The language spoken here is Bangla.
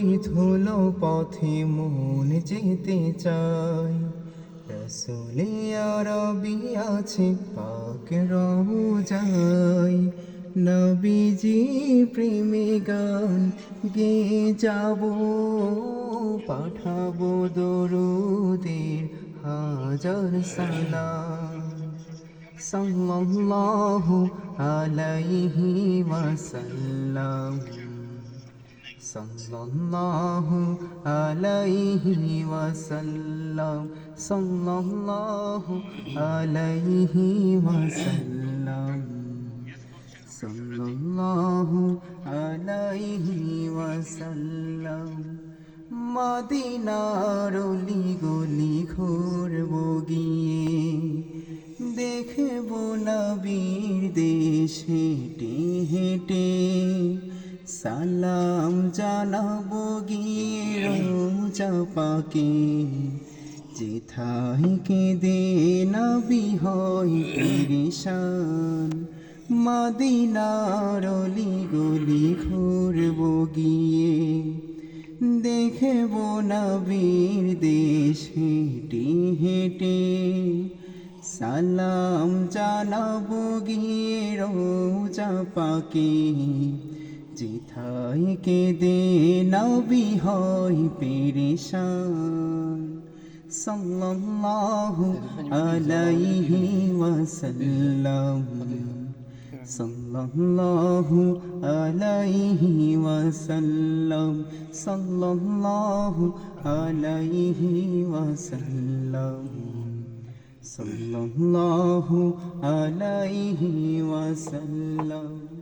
ওই ধুলো পথে মন যেতে চাই রসুলে আরবি আছে, পাক রোজাই নবীজি প্রেমে গান গে যাব, পাঠাবো দরুদের হাজার সালাম। সাল্লাল্লাহু আলাইহি ওয়াসাল্লাম। সাল্লাল্লাহু আলাইহি ওয়াসাল্লাম, সাল্লাল্লাহু আলাইহি ওয়াসাল্লাম, সাল্লাল্লাহু আলাইহি ওয়াসাল্লাম। মদিনার অলি গলি ঘুরব গিয়ে দেখব নবীর দেশ হেঁটে হেঁটে সালাম জানাব গিয়ে রোজা পাকে। যেথায় কেঁদে নবী হয় পেরেশান। গলি ঘুরব গিয়ে। দেখব নবীর দেশ হেঁটে হেঁটে। সালাম জানাব গিয়ে রোজা পাকে। যেথায় কেঁদে নবী হয় পেরেশান, সাল্লাল্লাহু আলাইহি ওয়াসাল্লাম, সাল্লাল্লাহু আলাইহি ওয়াসাল্লাম, সাল্লাল্লাহু আলাইহি ওয়াসাল্লাম, সাল্লাল্লাহু আলাইহি ওয়াসাল্লাম।